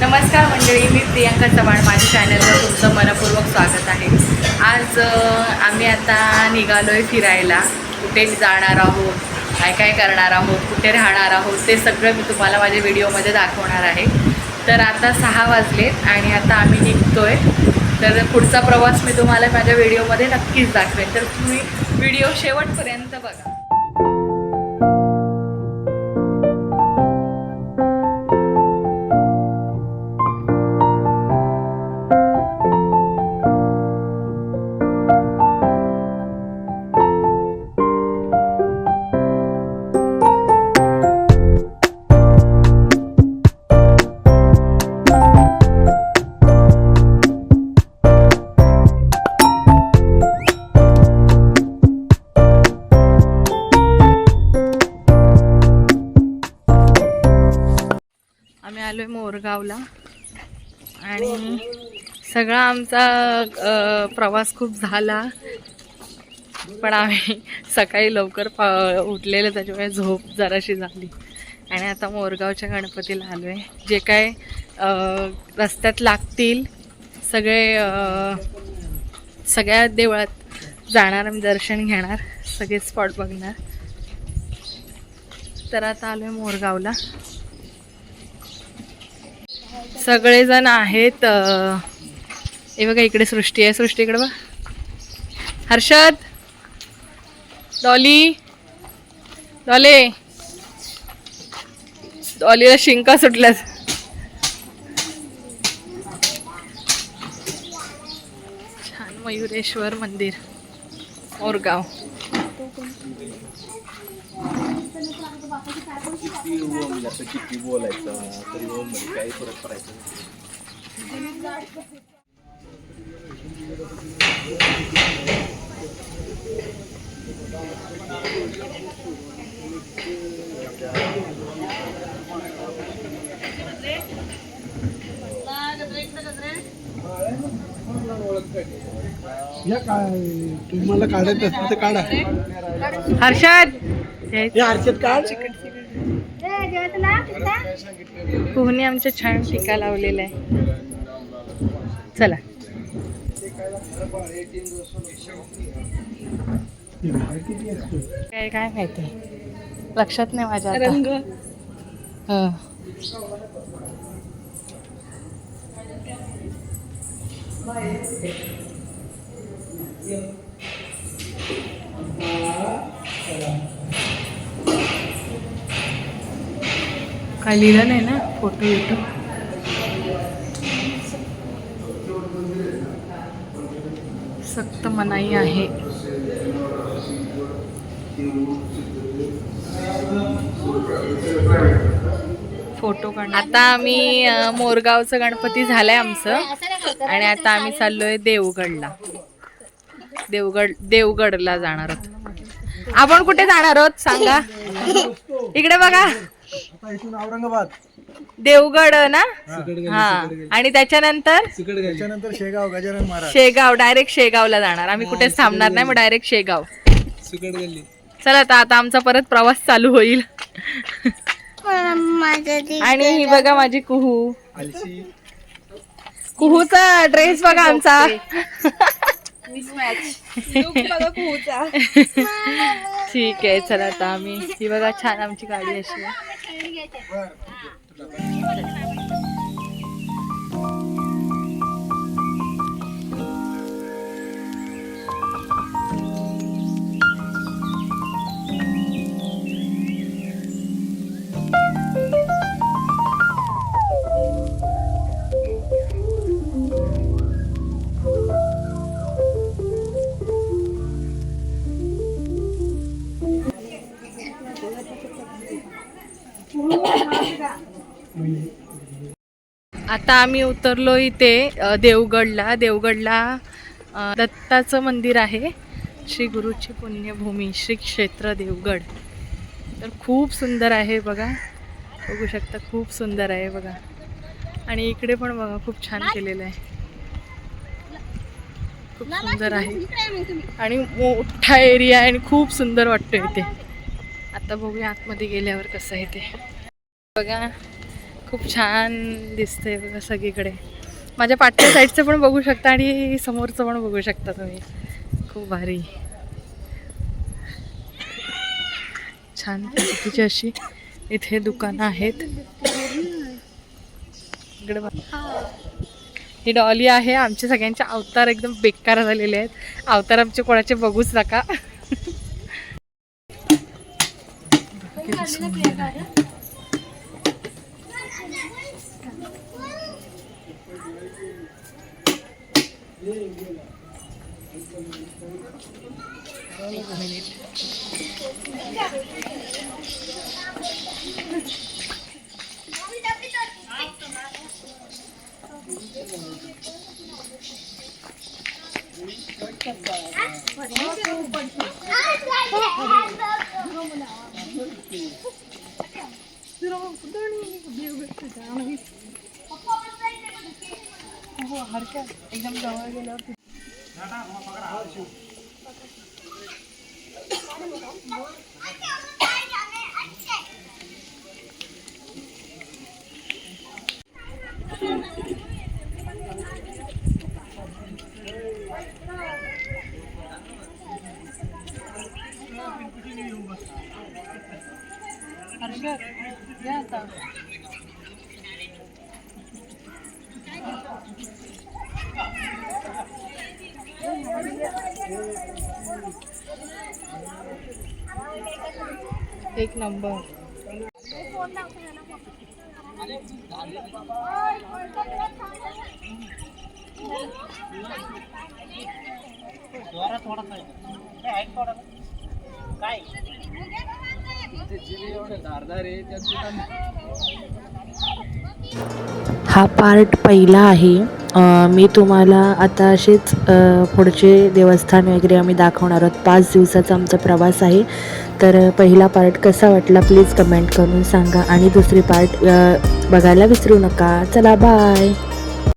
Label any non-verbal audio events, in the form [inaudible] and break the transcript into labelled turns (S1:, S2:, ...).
S1: नमस्कार मंडळी मी प्रियांका चव्हाण. माझ्या चॅनलवर तुमचं मनपूर्वक स्वागत आहे. आज आम्ही आता निघालो आहे फिरायला. कुठे जाणार आहोत काय काय करणार आहोत कुठे राहणार आहोत ते सगळं मी तुम्हाला माझ्या व्हिडिओमध्ये दाखवणार आहे. तर आता सहा वाजलेत आणि आता आम्ही निघतो आहे तर पुढचा प्रवास मी तुम्हाला माझ्या व्हिडिओमध्ये नक्कीच दाखवेन. तर तुम्ही व्हिडिओ शेवटपर्यंत बघा. आलो आहे मोरगावला. आणि सगळा आमचा प्रवास खूप झाला. पण आम्ही सकाळी लवकर पा उठलेलं त्याच्यामुळे झोप जराशी झाली. आणि आता मोरगावच्या गणपतीला आलो आहे जे काय रस्त्यात लागतील सगळे सगळ्या देवळात जाणार आम्ही दर्शन घेणार. सगळे स्पॉट बघणार. तर आता आलो आहे मोरगावला. सगळेजण आहेत हे बघा इकडे सृष्टी आहे. सृष्टी इकडे बघ. हर्षद? डॉली? डॉले? डॉलीला शिंका सुटल्यात. छान मयुरेश्वर मंदिर मोरगाव.
S2: किती ओम म्हणजे असं किती बोलायचं तरी ओम म्हणजे काही फरक पडायचं
S3: या काय? तुम्हाला काढायचं असतं ते काढा.
S1: हर्षद!
S3: हे हर्षद काढ
S1: कुहनी आमच्या छान टीका लावलेला आहे. चला. काय काय माहिती? लक्षात नाही माझ्या.
S4: रंग.
S1: हं. काय नाही ना? फोटो बिटो सक्त मनाई आहे. फोटो काढ आता आम्ही मोरगावचं गणपती झालंय आमचं. आणि आता आम्ही चाललोय देवगडला. देवगड देवगडला जाणार आहोत. आपण कुठे जाणार आहोत? सांगा. इकडे बघा.
S3: आता इथून औरंगाबाद.
S1: देवगड ना? हा. आणि त्याच्यानंतर?
S3: त्याच्यानंतर शेगाव गजानन महाराज.
S1: शेगाव डायरेक्ट शेगावला जाणार. आम्ही कुठेच थांबणार नाही मग डायरेक्ट शेगाव.
S3: सुकड गल्ली
S1: चला आता आता आमचा परत प्रवास चालू होईल. आणि ही बघा माझी कुहू.
S3: आलशी
S1: कुहूचा ड्रेस बघा आमचा.
S4: बघा कुहूचा. [laughs]
S1: ठीक आहे चला आता आम्ही. ही बघा छान आमची गाडी अशी आता आम्ही उतरलो इथे देवगडला. देवगडला दत्ताचं मंदिर आहे. श्री गुरुची पुण्यभूमी श्री क्षेत्र देवगड. तर खूप सुंदर आहे बघा. बघू शकता खूप सुंदर आहे बघा. आणि इकडे पण बघा खूप छान केलेलं आहे. खूप सुंदर आहे. आणि मोठा एरिया आहे आणि खूप सुंदर वाटतं इथे. आता बघूया आतमध्ये गेल्यावर कसं आहे ते. बघा. खूप छान दिसते बघा सगळीकडे. माझ्या पाठच्या साईडचं पण बघू शकता आणि समोरचं पण बघू शकता तुम्ही. खूप भारी. छान पद्धतीची अशी इथे दुकानं आहेत. इकडे. ही डॉली आहे. आमचे सगळ्यांचे अवतार एकदम बेकार झालेले आहेत. अवतार आमचे कोणाचे बघूच नका. [laughs] एक मिनिट एकदम जवळ गेल्यावर हर्षद या आता एक नंबर।
S5: हा पार्ट पहिला आहे. मी तुम्हाला आता असेच पुढचे देवस्थान वगैरे आम्ही दाखवणार आहोत. पाच दिवसाचा आमचा प्रवास आहे. तर पहिला पार्ट कसा वाटला प्लीज कमेंट करून सांगा. आणि दुसरी पार्ट बघायला विसरू नका. चला बाय